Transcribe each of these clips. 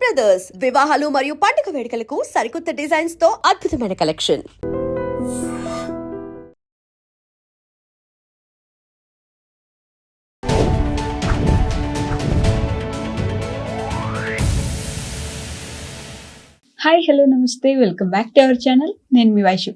Brothers వివాహాలు మరియు పండుగ వేడుకలకు సరికొత్త డిజైన్స్తో అద్భుతమైన కలెక్షన్ హాయ్ హలో నమస్తే. Welcome back to our channel నేను మీ వైషు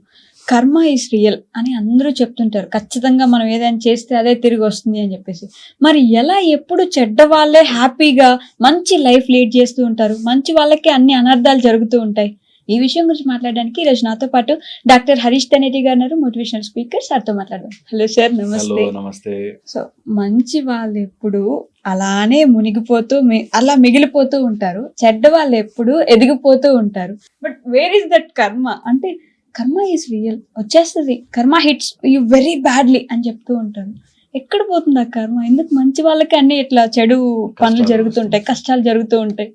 కర్మ ఈస్ రియల్ అని అందరూ చెప్తుంటారు. ఖచ్చితంగా మనం ఏదైనా చేస్తే అదే తిరిగి వస్తుంది అని చెప్పేసి. మరి ఎలా ఎప్పుడు చెడ్డ వాళ్ళే హ్యాపీగా మంచి లైఫ్ లీడ్ చేస్తూ ఉంటారు? మంచి వాళ్ళకి అన్ని అనర్థాలు జరుగుతూ ఉంటాయి. ఈ విషయం గురించి మాట్లాడడానికి ఈరోజు నాతో పాటు డాక్టర్ హరీష్ తనేటి గారు మోటివేషనల్ స్పీకర్ సార్తో మాట్లాడదాం. హలో సార్ నమస్తే. నమస్తే. సో మంచి వాళ్ళు ఎప్పుడు అలానే మునిగిపోతూ అలా మిగిలిపోతూ ఉంటారు. చెడ్డ వాళ్ళు ఎప్పుడు ఎదిగిపోతూ ఉంటారు. బట్ వేర్ ఇస్ దట్ కర్మ అంటే కర్మ ఈజ్ రియల్ వచ్చేస్తుంది. కర్మ హిట్స్ యు వెరీ బ్యాడ్లీ అని చెప్తూ ఉంటారు ఎక్కడ పోతుంది ఆ కర్మ? ఎందుకు మంచి వాళ్ళకి అన్ని ఇట్లా చెడు పనులు జరుగుతుంటాయి కష్టాలు జరుగుతూ ఉంటాయి?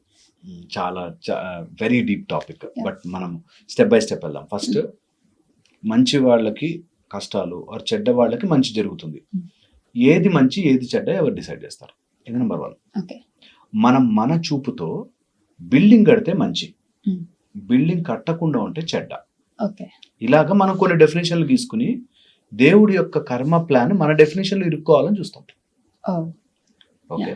చాలా వెరీ డీప్ టాపిక్ బట్ మనం స్టెప్ బై స్టెప్ వెళ్దాం. ఫస్ట్ మంచి వాళ్ళకి కష్టాలు ఆర్ చెడ్డ వాళ్ళకి మంచి జరుగుతుంది. Hmm. ఏది మంచి ఏది చెడ్డ ఎవరు డిసైడ్ చేస్తారు? ఇది నెంబర్ వన్ మనం మన చూపుతో బిల్డింగ్ కడితే మంచి. Hmm. బిల్డింగ్ కట్టకుండా ఉంటే చెడ్డ. ఇలాగా మనం కొన్ని డెఫినేషన్లు తీసుకుని దేవుడి యొక్క కర్మ ప్లాన్ మన డెఫినేషన్లు ఇరుక్కోవాలని చూస్తాం. ఓకే.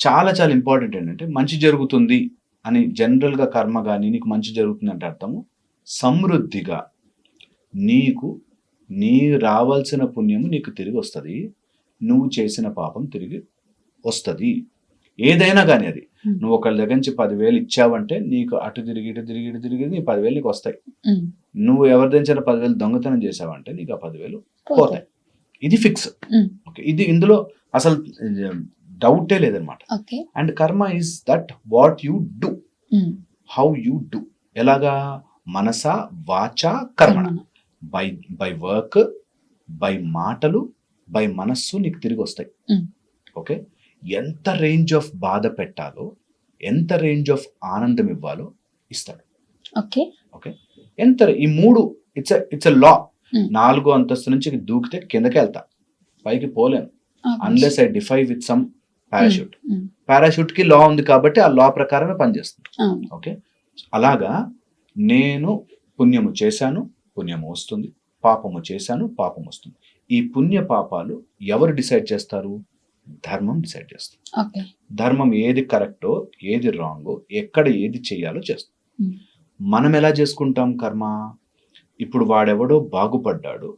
చాలా చాలా ఇంపార్టెంట్ ఏంటంటే మంచి జరుగుతుంది అని జనరల్గా కర్మ కానీ నీకు మంచి జరుగుతుంది అంటే అర్థము సమృద్ధిగా నీకు నీ రావాల్సిన పుణ్యము నీకు తిరిగి వస్తుంది. నువ్వు చేసిన పాపం తిరిగి వస్తుంది. ఏదైనా కానీ అది. నువ్వు ఒకళ్ళ దగ్గర నుంచి పదివేలు ఇచ్చావంటే నీకు అటు తిరిగి ఇటు తిరిగి ఇటు తిరిగి నీ పదివేలు నీకు వస్తాయి. ఉమ్. నువ్వు ఎవరి దగ్గర పదివేలు దొంగతనం చేసావంటే నీకు ఆ పదివేలు పోతాయి. ఇది ఫిక్స్. Hmm. ఓకే ఇది ఇందులో అసలు డౌటే లేదనమాట. And karma is that what you do. How you do. ఎలాగా? మనస వాచ కర్మణ. బై బై వర్క్ బై మాటలు బై మనస్సు నీకు తిరిగి వస్తాయి. ఓకే? ఎంత రేంజ్ ఆఫ్ బాధ పెట్టాలో ఎంత రేంజ్ ఆఫ్ ఆనందం ఇవ్వాలో ఇస్తాడు. ఓకే ఓకే ఎంత ఈ మూడు ఇట్స్ ఇట్స్ లా. నాలుగో అంతస్తు నుంచి దూకితే కిందకి వెళ్తా. పైకి పోలేను. Unless I defy with some parachute. పారాషూట్కి లా ఉంది కాబట్టి ఆ లా ప్రకారమే పనిచేస్తుంది. ఓకే అలాగా నేను పుణ్యము చేశాను పుణ్యము వస్తుంది. పాపము చేశాను పాపం వస్తుంది. ఈ పుణ్య పాపాలు ఎవరు డిసైడ్ చేస్తారు? ధర్మం డిసైడ్ చేస్తుంది. ధర్మం ఏది కరెక్టో ఏది రాంగో ఎక్కడ ఏది చేయాలో చేస్తుంది. మనం ఎలా చేసుకుంటాం కర్మ? ఇప్పుడు వాడెవడో బాగుపడ్డాడు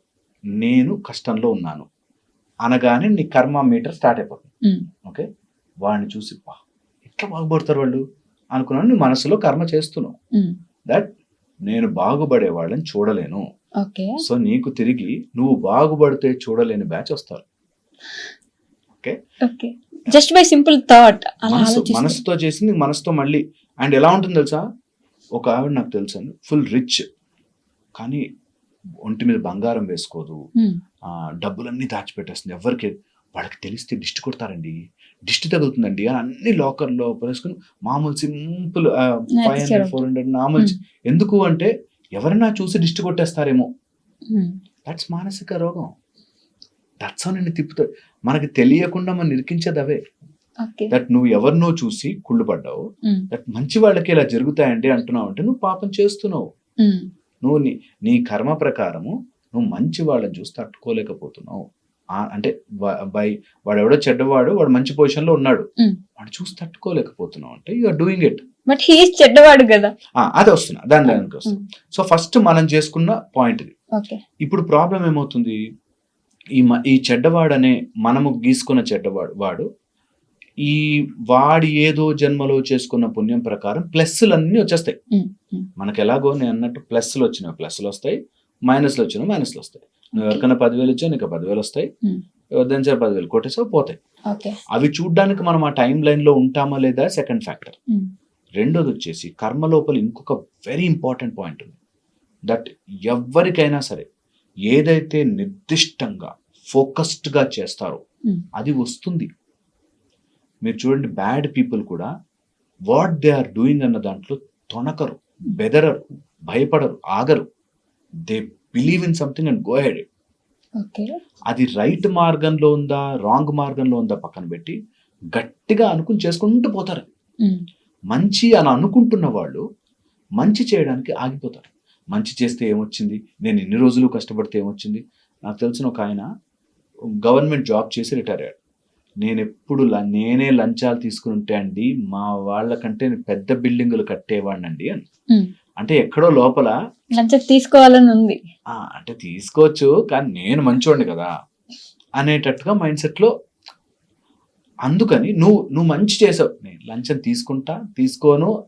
నేను కష్టంలో ఉన్నాను అనగానే నీ కర్మ మీటర్ స్టార్ట్ అయిపోతుంది. ఓకే? వాడిని చూసి పా ఎట్లా బాగుపడతారు వాళ్ళు? అనుకున్నాను నువ్వు మనసులో కర్మ చేస్తున్నావు. దట్ నేను బాగుపడే వాళ్ళని చూడలేను సో నీకు తిరిగి నువ్వు బాగుపడితే చూడలేని బ్యాచ్ వస్తారు. Okay just by simple thought మనసుతో చేసింది మనసుతో మళ్ళీ. అండ్ ఎలా ఉంటుంది తెలుసా? ఒక ఆవిడ నాకు తెలుసు ఫుల్ రిచ్ కానీ ఒంటి మీద బంగారం వేసుకోదు. ఆ, డబ్బులన్నీ దాచిపెట్టేస్తుంది. ఎవరికి? వాళ్ళకి తెలిస్తే దిష్టి కొడతారండి. దిష్టి తగులుతుందండి అని అన్ని లాకర్లో వేసుకుని మామూలు simple five hundred four hundred మామూలు ఎందుకు అంటే ఎవరైనా చూసి దిష్టి కొట్టేస్తారేమో. దట్స్ మానసిక రోగం. దట్స్ నిన్ను తిప్పుతా మనకి తెలియకుండా మనం ఓకే. దట్ నువ్వు ఎవరినో చూసి కుళ్ళు పడ్డావు దట్ మంచి వాళ్ళకి ఇలా జరుగుతాయండి అంటున్నావు అంటే నువ్వు పాపం చేస్తున్నావు. నువ్వు నీ నీ కర్మ ప్రకారము నువ్వు మంచి వాళ్ళని చూసి తట్టుకోలేకపోతున్నావు. అంటే బై వాడు ఎవడో చెడ్డవాడు వాడు మంచి పొజిషన్లో ఉన్నాడు. వాడు చూసి తట్టుకోలేకపోతున్నావు అంటే you are doing it but he చెడ్డవాడు కదా. అది వస్తున్నా దాని దానికి ఉమ్, సో ఫస్ట్ మనం చేసుకున్న పాయింట్ ఇది. ఇప్పుడు ప్రాబ్లం ఏమవుతుంది? ఈ మ- ఈ చెడ్డవాడనే మనము గీసుకున్న చెడ్డవాడు వాడు ఈ వాడి ఏదో జన్మలో చేసుకున్న పుణ్యం ప్రకారం ప్లస్లు అన్నీ వచ్చేస్తాయి మనకి ఎలాగో నేను అన్నట్టు ప్లస్లు వచ్చినాయి. ప్లస్లు వస్తాయి మైనస్లు వచ్చినా మైనస్లు వస్తాయి. నువ్వు. ఎవరికైనా పదివేలు ఇచ్చావు నీకు పదివేలు వస్తాయి. సరే పదివేలు కొట్టేసావు పోతాయి. అవి చూడ్డానికి మనం ఆ టైం లైన్లో ఉంటామా లేదా సెకండ్ ఫ్యాక్టర్. రెండోది వచ్చేసి కర్మ లోపల ఇంకొక వెరీ ఇంపార్టెంట్ పాయింట్ ఉంది. దట్ ఎవరికైనా సరే ఏదైతే నిర్దిష్టంగా ఫోకస్డ్గా చేస్తారో Hmm. అది వస్తుంది. మీరు చూడండి బ్యాడ్ పీపుల్ కూడా వాట్ దే ఆర్ డూయింగ్ అన్న దాంట్లో తొనకరు బెదరరు భయపడరు ఆగరు. They believe in something and go head అది రైట్ మార్గంలో ఉందా రాంగ్ మార్గంలో ఉందా పక్కన పెట్టి గట్టిగా అనుకుని చేసుకుంటూ పోతారు. ఉమ్, మంచి అని అనుకుంటున్న వాళ్ళు మంచి చేయడానికి ఆగిపోతారు. మంచి చేస్తే ఏమొచ్చింది? నేను ఇన్ని రోజులు కష్టపడితే ఏమొచ్చింది? నాకు తెలిసిన ఒక ఆయన గవర్నమెంట్ జాబ్ చేసి రిటైర్ అయ్యాడు. నేను ఎప్పుడు ల- నేనే లంచాలు తీసుకుని ఉంటే అండి మా వాళ్ళకంటే పెద్ద బిల్డింగులు కట్టేవాడినండి అని. అంటే ఎక్కడో లోపల లంచం తీసుకోవాలని ఉంది. అంటే తీసుకోవచ్చు కానీ నేను మంచోడిని కదా అనేటట్టుగా మైండ్ సెట్లో అందుకని నువ్వు నువ్వు మంచి చేసావు. నేను లంచం తీసుకుంటా తీసుకోను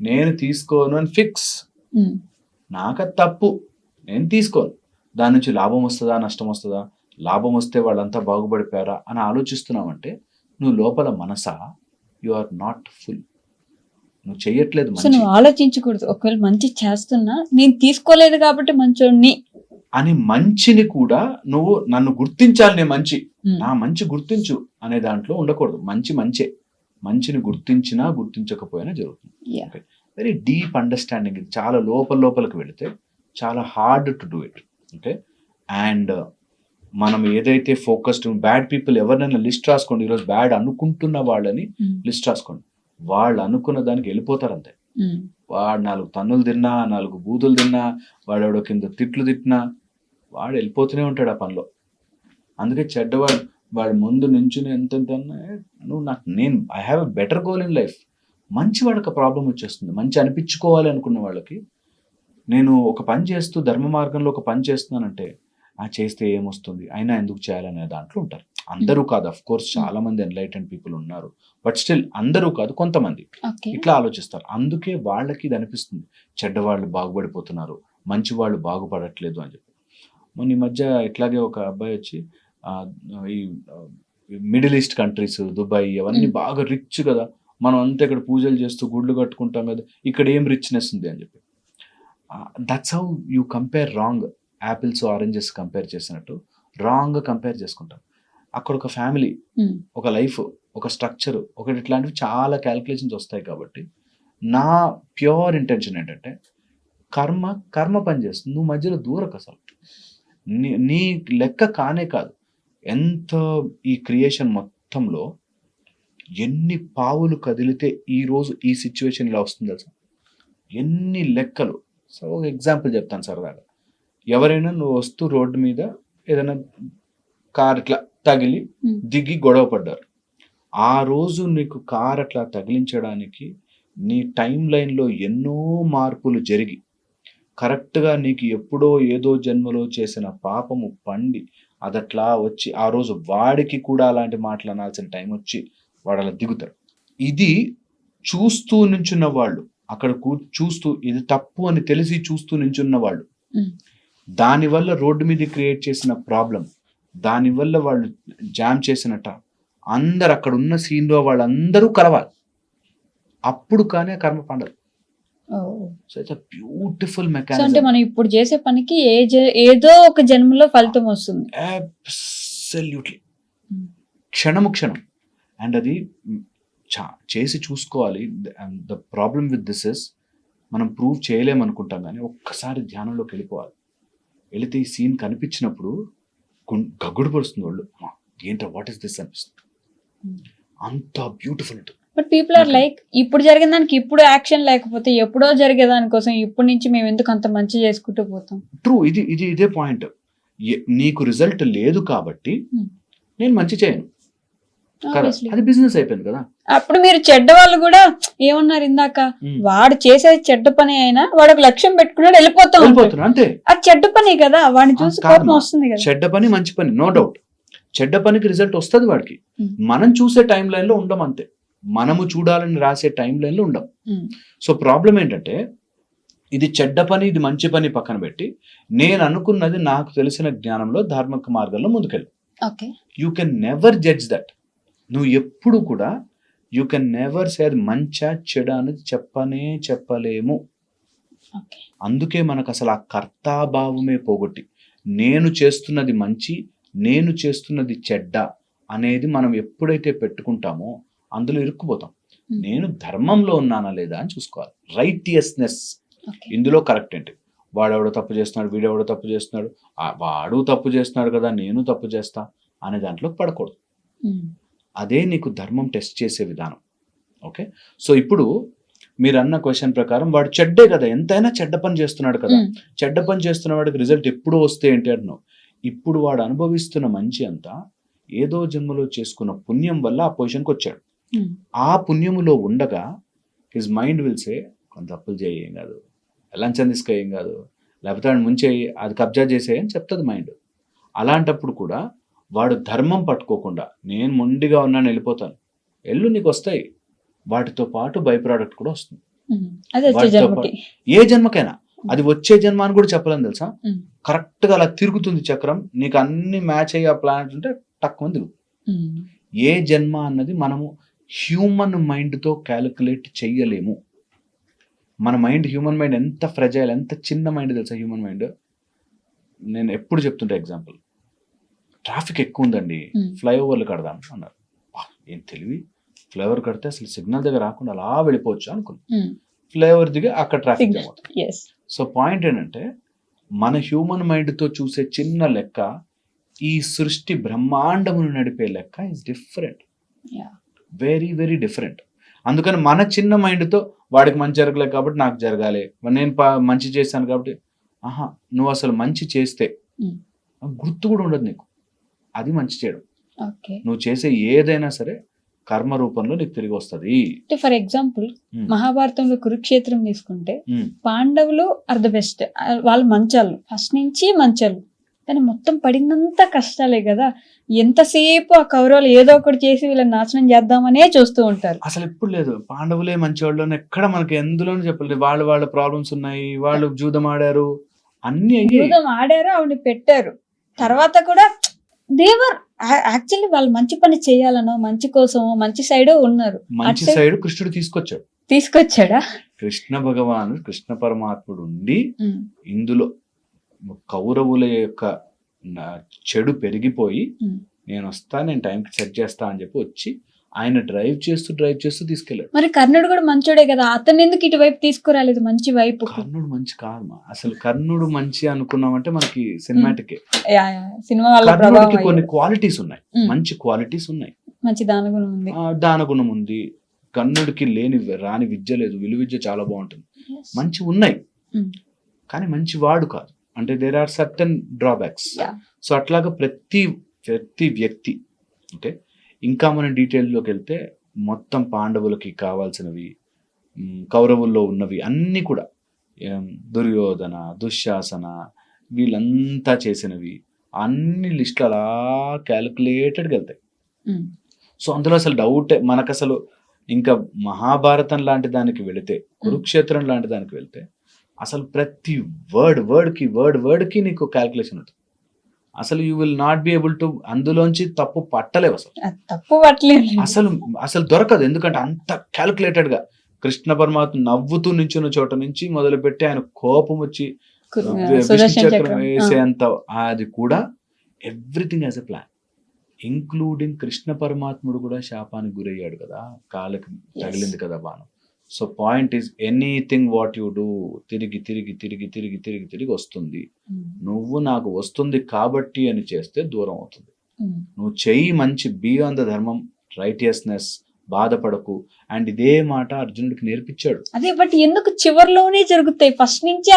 నేను తీసుకోను అని ఫిక్స్. నాకు తప్పు. నేను తీసుకోను. దాని నుంచి లాభం వస్తుందా నష్టం వస్తుందా? లాభం వస్తే వాళ్ళంతా బాగుపడిపోయారా అని ఆలోచిస్తున్నావంటే నువ్వు లోపల మనసా? You are not full. నువ్వు చెయ్యట్లేదు సో నువ్వు ఆలోచించకూడదు. ఒకవేళ మంచి చేస్తున్నా నేను తీసుకోలేదు కాబట్టి మంచోడిని. అని మంచిని కూడా నువ్వు నన్ను గుర్తించాలి నేను మంచి. నా మంచి గుర్తించు అనే దాంట్లో ఉండకూడదు. మంచి మంచే. మంచిని గుర్తించినా గుర్తించకపోయినా జరుగుతుంది. వెరీ డీప్ అండర్స్టాండింగ్ ఇది చాలా లోపల లోపలికి వెళితే చాలా hard to do it okay and మనం ఏదైతే ఫోకస్డ్ బ్యాడ్ పీపుల్ ఎవరినైనా లిస్ట్ రాసుకోండి. ఈరోజు బ్యాడ్ అనుకుంటున్న వాళ్ళని. లిస్ట్ రాసుకోండి. వాళ్ళు అనుకున్న దానికి వెళ్ళిపోతారు అంతే. ఉమ్. వాడు నాలుగు తన్నులు తిన్నా నాలుగు బూతులు తిన్నా వాడెవడో కింద తిట్లు తిట్టినా వాడు వెళ్ళిపోతూనే ఉంటాడు ఆ పనిలో. అందుకే చెడ్డవాడు వాడి ముందు నించుని ఎంత ఎంత అన్నా, "ఏ, నువ్వు నాకు నేను I have a better goal in life మంచి వాళ్ళకి ప్రాబ్లం వచ్చేస్తుంది. మంచి అనిపించుకోవాలి అనుకున్న వాళ్ళకి నేను ఒక పని చేస్తూ ధర్మ మార్గంలో ఒక పని చేస్తున్నానంటే ఆ చేస్తే ఏమొస్తుంది? అయినా ఎందుకు చేయాలనే దాంట్లో ఉంటారు. అందరూ కాదు. అఫ్ కోర్స్ చాలా మంది ఎన్లైటెడ్ పీపుల్ ఉన్నారు. బట్ స్టిల్ అందరూ కాదు కొంతమంది. ఇట్లా ఆలోచిస్తారు. అందుకే వాళ్ళకి ఇది అనిపిస్తుంది. చెడ్డవాళ్ళు బాగుపడిపోతున్నారు. మంచి వాళ్ళు బాగుపడట్లేదు అని చెప్పి. మొన్న ఈ మధ్య ఇట్లాగే ఒక అబ్బాయి వచ్చి ఈ మిడిల్ ఈస్ట్ కంట్రీస్ దుబాయ్ అవన్నీ. బాగా రిచ్ కదా. మనం అంతా ఇక్కడ పూజలు చేస్తూ గుళ్ళు కట్టుకుంటాం కదా ఇక్కడ ఏం రిచ్నెస్ ఉంది అని చెప్పి. That's how you compare wrong apples oranges compare చేసినట్టు రాంగ్ కంపేర్ చేసుకుంటాం. అక్కడ ఒక ఫ్యామిలీ ఉమ్. ఒక లైఫ్ ఒక స్ట్రక్చర్ ఒకటి ఇట్లాంటివి చాలా క్యాల్కులేషన్స్ వస్తాయి కాబట్టి నా ప్యూర్ ఇంటెన్షన్ ఏంటంటే కర్మ కర్మ పని చేస్తుంది. నువ్వు మధ్యలో దూరకు అసలు. నీ నీ లెక్క కానే కాదు. ఎంత ఈ క్రియేషన్ మొత్తంలో ఎన్ని పావులు కదిలితే ఈ రోజు ఈ సిచ్యువేషన్ ఇలా వస్తుంది తెలుసా? ఎన్ని లెక్కలు. సో ఒక ఎగ్జాంపుల్ చెప్తాను సరదాగా ఎవరైనా నువ్వు వస్తూ రోడ్డు మీద ఏదైనా కార్ ఇట్లా తగిలి. దిగి గొడవ పడ్డారు. ఆ రోజు నీకు కార్ అట్లా తగిలించడానికి నీ టైం లైన్లో ఎన్నో మార్పులు జరిగి కరెక్ట్గా నీకు ఎప్పుడో ఏదో జన్మలో చేసిన పాపము పండి అదట్లా వచ్చి ఆ రోజు వాడికి కూడా అలాంటి మాటలు అనాల్సిన టైం వచ్చి వాడు అలా దిగుతారు ఇది చూస్తూ నించున్న వాళ్ళు అక్కడ చూస్తూ ఇది తప్పు అని తెలిసి చూస్తూ నించున్న వాళ్ళు. దానివల్ల రోడ్డు మీద క్రియేట్ చేసిన ప్రాబ్లం దానివల్ల వాళ్ళు జామ్ చేసినట్ట అందరు అక్కడ ఉన్న సీన్లో వాళ్ళందరూ కలవాలి. అప్పుడు కానీ కర్మ పండదు. ఓ. సో ఇట్స్ బ్యూటిఫుల్ సో అంటే మెకానిజం మనం ఇప్పుడు చేసే పనికి ఏ ఏదో ఒక జన్మలో ఫలితం వస్తుంది. అబ్సల్యూట్లీ. క్షణము క్షణం. అండ్ అది చా చేసి చూసుకోవాలి the problem with this is మనం ప్రూవ్ చేయలేమనుకుంటాం కానీ ఒక్కసారి ధ్యానంలోకి వెళ్ళిపోవాలి వెళితే ఈ సీన్ కనిపించినప్పుడు గగ్గుడు పడుతుంది వాళ్ళు "అమ్మా, ఏంట్రా వాట్ ఇస్ దిస్ అనిపిస్తుంది. అంత బ్యూటిఫుల్ ఉంటుంది బట్ పీపుల్ ఆర్. లైక్ ఇప్పుడు జరిగిన దానికి ఇప్పుడు యాక్షన్ లేకపోతే ఎప్పుడో జరిగే దానికోసం ఇప్పటి నుంచి మేము ఎందుకు అంత మంచి చేసుకుంటూ పోతాం ట్రూ ఇది ఇది ఇదే పాయింట్ నీకు రిజల్ట్ లేదు కాబట్టి Hmm. నేను మంచి చేయను. అది బిజినెస్ అయిపోయింది కదా. అప్పుడు మీరు చెడ్డ వాళ్ళు కూడా ఏమన్నారు ఇందాక. వాడు చేసేది చెడ్డ పని అయినా వాడు ఒక లక్ష్యం పెట్టుకున్నాడు వెళ్ళిపోతాం అంతే. అది చెడ్డ పని కదా వాడిని చూసి. కోపం వస్తుంది కదా. చెడ్డ పని మంచి పని నో డౌట్ చెడ్డ పనికి రిజల్ట్ వస్తుంది వాడికి. మనం చూసే టైం లైన్లో ఉండం అంతే. మనము చూడాలని రాసే టైం లైన్లో ఉండం. సో ప్రాబ్లం ఏంటంటే ఇది చెడ్డ పని ఇది మంచి పని పక్కన పెట్టి నేను అనుకున్నది నాకు తెలిసిన జ్ఞానంలో ధార్మిక మార్గంలో ముందుకెళ్ళి. You can never judge that నువ్వు ఎప్పుడు కూడా యూ కెన్ నెవర్ సే అది మంచా చెడ అనేది చెప్పనే చెప్పలేము. అందుకే మనకు అసలు ఆ కర్తాభావమే పోగొట్టి నేను చేస్తున్నది మంచి నేను చేస్తున్నది చెడ్డ అనేది మనం ఎప్పుడైతే పెట్టుకుంటామో అందులో ఇరుక్కుపోతాం. నేను ధర్మంలో ఉన్నానా లేదా అని చూసుకోవాలి. రైటియస్నెస్ ఇందులో కరెక్ట్ ఏంటి? వాడెవడో తప్పు చేస్తున్నాడు వీడెవడో తప్పు చేస్తున్నాడు వాడు తప్పు చేస్తున్నాడు కదా నేను తప్పు చేస్తా అనే దాంట్లో పడకూడదు. అదే నీకు ధర్మం టెస్ట్ చేసే విధానం. ఓకే? సో ఇప్పుడు మీరు అన్న క్వశ్చన్ ప్రకారం వాడు చెడ్డే కదా ఎంతైనా చెడ్డ పని చేస్తున్నాడు కదా. చెడ్డ పని చేస్తున్న వాడికి రిజల్ట్ ఎప్పుడు వస్తే ఏంటి అంటున్నావు? ఇప్పుడు వాడు అనుభవిస్తున్న మంచి అంతా ఏదో జన్మలో చేసుకున్న పుణ్యం వల్ల ఆ పొజిషన్కి వచ్చాడు. ఆ పుణ్యములో ఉండగా హిజ్ మైండ్ విల్ సే కొంత తప్పులు చేయి ఏం కాదు. లంచం తీసుకో ఏం కాదు. లేకపోతే వాడు ముంచేయి అది కబ్జా చేసేయి అని చెప్తుంది మైండ్ అలాంటప్పుడు కూడా వాడు ధర్మం పట్టుకోకుండా నేను మొండిగా ఉన్నాను వెళ్ళిపోతాను. ఎల్లు నీకు వస్తాయి వాటితో పాటు బై ప్రోడక్ట్ కూడా వస్తుంది. ఏ జన్మకైనా. అది వచ్చే జన్మ అని కూడా చెప్పలేను తెలుసా. కరెక్ట్గా అలా తిరుగుతుంది చక్రం. నీకు అన్ని మ్యాచ్ అయ్యే ప్లానెట్ ఉంటే తక్కువ తిరుగు. ఉమ్, ఏ జన్మ అన్నది మనము హ్యూమన్ మైండ్తో క్యాలిక్యులేట్ చెయ్యలేము మన మైండ్ హ్యూమన్ మైండ్ ఎంత ఫ్రెజైల్ ఎంత చిన్న మైండ్ తెలుసా హ్యూమన్ మైండ్ నేను ఎప్పుడు చెప్తుంటా ఎగ్జాంపుల్ ట్రాఫిక్ ఎక్కువ ఉందండి. ఫ్లైఓవర్లు కడదాం అన్నారు ఏం తెలివి ఫ్లైఓవర్ కడితే అసలు సిగ్నల్ దగ్గర రాకుండా అలా వెళ్ళిపోవచ్చు అనుకున్నాను ఉమ్. ఫ్లైఓవర్ దిగి అక్కడ ట్రాఫిక్. సో పాయింట్ ఏంటంటే మన హ్యూమన్ మైండ్తో చూసే చిన్న లెక్క ఈ సృష్టి బ్రహ్మాండమును నడిపే లెక్క is different. Very very different అందుకని మన చిన్న మైండ్తో వాడికి మంచి జరగలేదు కాబట్టి నాకు జరగాలి నేను మంచి చేశాను కాబట్టి ఆహా నువ్వు అసలు మంచి చేస్తే. గుర్తు కూడా ఉండదు నీకు అది మంచి చేయడం. నువ్వు చేసే ఏదైనా సరే కర్మ రూపంలో నీకు తిరిగి వస్తుంది. అంటే ఫర్ ఎగ్జాంపుల్. మహాభారతంలో కురుక్షేత్రం తీసుకుంటే. పాండవులు ఆర్ ద బెస్ట్. వాళ్ళు మంచాలు ఫస్ట్ నుంచి మంచాలు కానీ మొత్తం పడినంత కష్టాలే కదా. ఎంతసేపు ఆ కౌరవులు ఏదో ఒకటి చేసి వీళ్ళని నాశనం చేద్దామనే చూస్తూ ఉంటారు. అసలు ఎప్పుడు లేదు. పాండవులే మంచివాళ్ళు అని ఎక్కడ మనకి ఎందులోనూ చెప్పలేదు. వాళ్ళు వాళ్ళ ప్రాబ్లమ్స్ ఉన్నాయి. వాళ్ళు జూదం ఆడారు అన్ని జూదం ఆడారు ఆవిడ పెట్టారు. తర్వాత కూడా దేవర్ యాక్చువల్లీ వాళ్ళు మంచి పని చేయాలనో మంచి కోసం మంచి సైడ్ ఉన్నారు. మంచి సైడ్ కృష్ణుడు తీసుకొచ్చాడు. తీసుకొచ్చాడా? కృష్ణ భగవాను కృష్ణ పరమాత్ముడు ఉండి ఇందులో కౌరవుల యొక్క చెడు పెరిగిపోయి. నేను వస్తా నేను టైంకి సెట్ చేస్తా అని చెప్పి వచ్చి ఆయన డ్రైవ్ చేస్తూ డ్రైవ్ చేస్తూ తీసుకెళ్ళాడు. మరి కర్ణుడు కూడా మంచోడే కదా. అతను ఎందుకు ఇటువైపు తీసుకురాలేదు మంచి వైపు కర్ణుడు మంచి కాదు అసలు కర్ణుడు మంచి అనుకున్నామంటే మనకి సినిమాటిక్. సినిమా కర్ణుడికి కొన్ని. క్వాలిటీస్ ఉన్నాయి. మంచి క్వాలిటీస్ ఉన్నాయి. మంచి దానగుణం ఉంది. దానగుణం ఉంది. కర్ణుడికి లేని రాని విద్య లేదు. విలు విద్య చాలా బాగుంటుంది. మంచి ఉన్నాయి. కానీ మంచి వాడు కాదు. అంటే there are certain drawbacks. So అట్లాగా ప్రతి ప్రతి వ్యక్తి ఓకే ఇంకా మనం డీటెయిల్లోకి వెళ్తే మొత్తం పాండవులకి కావాల్సినవి కౌరవుల్లో ఉన్నవి అన్నీ కూడా దుర్యోధన దుశ్శాసన వీళ్ళంతా చేసినవి అన్ని లిస్టులు అలా క్యాలిక్యులేటెడ్గా వెళ్తాయి. సో అందులో అసలు డౌట్ మనకు అసలు ఇంకా మహాభారతం లాంటి దానికి వెళితే కురుక్షేత్రం లాంటి దానికి వెళ్తే అసలు ప్రతి వర్డ్ వర్డ్కి వర్డ్ వర్డ్కి నీకు క్యాల్కులేషన్ ఉంటుంది. అసలు you will not be able to అందులోంచి తప్పు పట్టలేవు అసలు. తప్పు పట్టలేదు. అసలు అసలు దొరకదు. ఎందుకంటే అంత calculated గా కృష్ణ పరమాత్మ నవ్వుతూ నించున్న చోట నుంచి మొదలుపెట్టి ఆయన కోపం వచ్చి చక్రం వేసేంత అది కూడా everything as a plan including Krishna పరమాత్ముడు కూడా శాపానికి గురయ్యాడు కదా. కాళ్ళకి తగిలింది కదా బాణం. So point is anything what you do తిరిగి తిరిగి తిరిగి తిరిగి తిరిగి తిరిగి వస్తుంది. ఉమ్, నువ్వు నాకు వస్తుంది కాబట్టి అని చేస్తే దూరం అవుతుంది. ఉమ్, నువ్వు చెయ్యి మంచి బీ ఆన్ ద ధర్మం రైటియస్నెస్ బాధపడకు. అండ్ ఇదే మాట అర్జునుడికి నేర్పించాడు. అదే బట్ ఎందుకు చివర్లోనే జరుగుతాయి? ఫస్ట్ నుంచి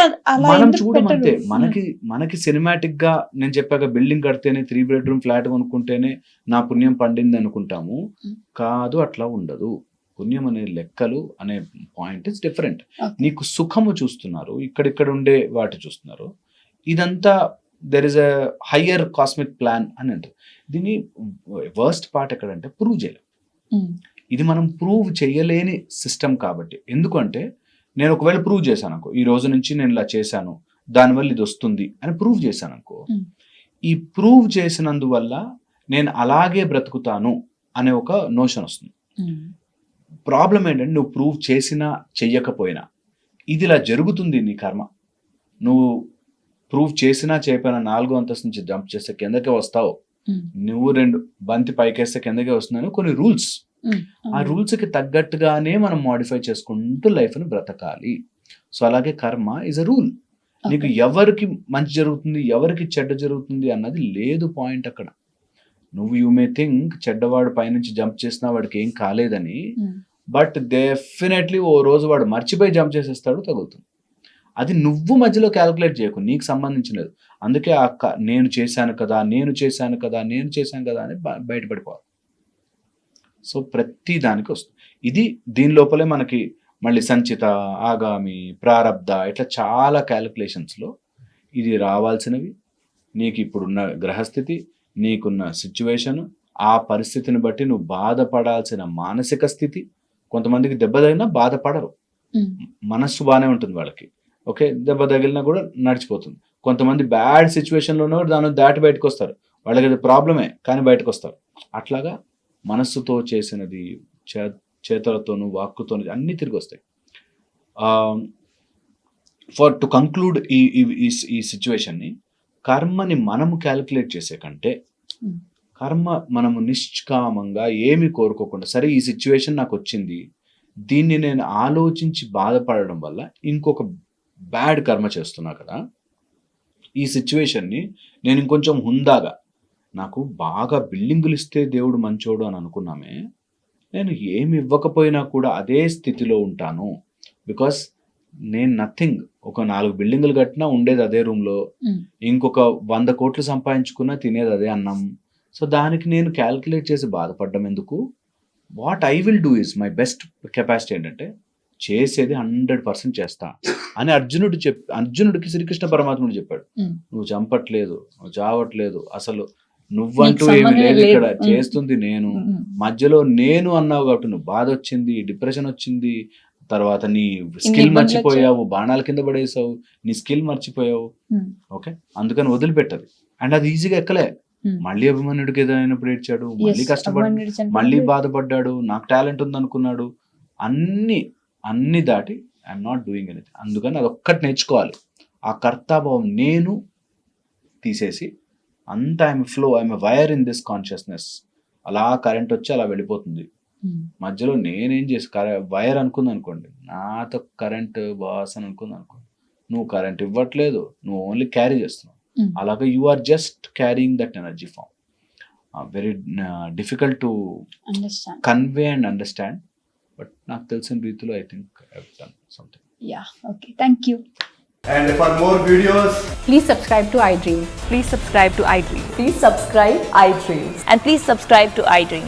మనం చూడమంతే? మనకి మనకి సినిమాటిక్గా నేను చెప్పాక బిల్డింగ్ కడితేనే త్రీ బెడ్రూమ్ ఫ్లాట్ కొనుక్కుంటేనే నా పుణ్యం పండింది అనుకుంటాము Hmm. కాదు అట్లా ఉండదు. పుణ్యం అనే లెక్కలు అనే పాయింట్ ఇస్ డిఫరెంట్. నీకు సుఖము చూస్తున్నారు ఇక్కడిక్కడ ఉండే వాటి చూస్తున్నారు. ఇదంతా there is a higher cosmic plan అని అంటారు. దీన్ని వర్స్ట్ పార్ట్ ఎక్కడంటే ప్రూవ్ చేయలేం. ఉమ్, ఇది మనం ప్రూవ్ చేయలేని సిస్టమ్ కాబట్టి. ఎందుకంటే నేను ఒకవేళ ప్రూవ్ చేశాను అనుకో ఈ రోజు నుంచి నేను ఇలా చేశాను దానివల్ల ఇది వస్తుంది అని ప్రూవ్ చేశాను అనుకో Hmm. ఈ ప్రూవ్ చేసినందువల్ల నేను అలాగే బ్రతుకుతాను అనే ఒక నోషన్ వస్తుంది. ఉమ్, ప్రాబ్లం ఏంటంటే నువ్వు ప్రూవ్ చేసినా చెయ్యకపోయినా ఇది ఇలా జరుగుతుంది నీ కర్మ. నువ్వు ప్రూవ్ చేసినా చేయకపోయినా నాలుగో అంతస్తు నుంచి జంప్ చేస్తే కిందకే వస్తావు. నువ్వు రెండు బంతి పైకేస్తే కిందకే వస్తున్నాను కొన్ని రూల్స్ ఆ రూల్స్కి తగ్గట్టుగానే మనం మాడిఫై చేసుకుంటూ లైఫ్ని బ్రతకాలి. సో అలాగే కర్మ ఇస్ అ రూల్. నీకు ఎవరికి మంచి జరుగుతుంది ఎవరికి చెడ్డ జరుగుతుంది అన్నది లేదు పాయింట్ అక్కడ. నువ్వు యూ మే థింక్ చెడ్డవాడు పైనుంచి జంప్ చేసినా వాడికి ఏం కాలేదని బట్ డెఫినెట్లీ ఓ రోజు వాడు మర్చిపోయి జంప్ చేసేస్తాడు తగులుతుంది. అది నువ్వు మధ్యలో క్యాలిక్యులేట్ చేయకు నీకు సంబంధించినది అందుకే ఆ క- నేను చేశాను కదా నేను చేశాను కదా నేను చేశాను కదా అని బయటపడిపోవాలి. సో ప్రతి దానికి వస్తుంది ఇది దీని లోపలే మనకి మళ్ళీ సంచిత ఆగామి ప్రారబ్ధ ఇట్లా చాలా క్యాలిక్యులేషన్స్లో ఇది రావాల్సినవి. నీకు ఇప్పుడున్న గ్రహస్థితి నీకున్న సిచ్యువేషన్ ఆ పరిస్థితిని బట్టి నువ్వు బాధపడాల్సిన మానసిక స్థితి కొంతమందికి దెబ్బ తగిలినా బాధపడరు. మనస్సు బాగానే ఉంటుంది వాళ్ళకి. ఓకే దెబ్బ తగిలినా కూడా నడిచిపోతుంది. కొంతమంది బ్యాడ్ సిచ్యువేషన్లోనే కూడా దాని దాటి బయటకు వస్తారు వాళ్ళకి అది ప్రాబ్లమే కానీ బయటకు వస్తారు అట్లాగా మనస్సుతో చేసినది చే చేతులతోనూ వాక్కుతోను అన్నీ తిరిగి వస్తాయి ఫర్ టు కంక్లూడ్ ఈ ఈ- ఈ ఈ సిచ్యువేషన్ని కర్మని మనము క్యాలిక్యులేట్ చేసే కంటే Hmm. కర్మ మనము నిష్కామంగా ఏమి కోరుకోకుండా సరే ఈ సిచ్యువేషన్ నాకు వచ్చింది దీన్ని నేను ఆలోచించి బాధపడడం వల్ల ఇంకొక బ్యాడ్ కర్మ చేస్తున్నా కదా ఈ సిచ్యువేషన్ని నేను ఇంకొంచెం హుందాగా నాకు బాగా బిల్డింగులు ఇస్తే దేవుడు మంచోడు అని అనుకున్నామే నేను ఏమి ఇవ్వకపోయినా కూడా అదే స్థితిలో ఉంటాను బికాస్ నేను నథింగ్ ఒక నాలుగు బిల్డింగులు కట్టినా ఉండేది అదే రూమ్లో ఉమ్, ఇంకొక వంద కోట్లు సంపాదించుకున్నా తినేది అదే అన్నం. సో దానికి నేను క్యాల్కులేట్ చేసి బాధపడడం ఎందుకు? What I will do is my best capacity ఏంటంటే చేసేది హండ్రెడ్ పర్సెంట్ చేస్తా అని అర్జునుడు చెప్ అర్జునుడికి శ్రీకృష్ణ పరమాత్ముడు చెప్పాడు. నువ్వు చంపట్లేదు నువ్వు చావట్లేదు అసలు నువ్వంటూ ఏమి లేదు ఇక్కడ. చేస్తుంది నేను. మధ్యలో నేను అన్నావు కాబట్టి నువ్వు బాధ వచ్చింది డిప్రెషన్ వచ్చింది తర్వాత నీ స్కిల్ మర్చిపోయావు బాణాల కింద పడేసావు నీ స్కిల్ మర్చిపోయావు. ఓకే? అందుకని వదిలిపెట్టది. అండ్ అది ఈజీగా ఎక్కలే. మళ్ళీ అభిమన్యుడికి ఏదైనప్పుడు ఏడ్చాడు మళ్ళీ కష్టపడి. మళ్ళీ బాధపడ్డాడు నాకు టాలెంట్ ఉంది అనుకున్నాడు అన్ని అన్ని దాటి ఐఎమ్ నాట్ డూయింగ్ ఎనీథింగ్ అందుకని అది ఒక్కటి నేర్చుకోవాలి. ఆ కర్తాభావం నేను తీసేసి అంత I'm flow I'm wire in this consciousness అలా కరెంట్ వచ్చి అలా వెళ్ళిపోతుంది. మధ్యలో నేనేం చేసి కరె వైర్ అనుకుంది అనుకోండి నాతో కరెంట్ బాస్ అని అనుకుంది అనుకోండి నువ్వు కరెంట్ ఇవ్వట్లేదు నువ్వు ఓన్లీ క్యారీ చేస్తున్నావు ఉమ్. అలాగే you are just carrying that energy form very difficult to understand convey and understand but నాకు తెలిసిన రీతిలో I think done something ya okay thank you And for more videos, Please subscribe to iDream. Please subscribe to iDream. Please subscribe iDream. And please subscribe to iDream.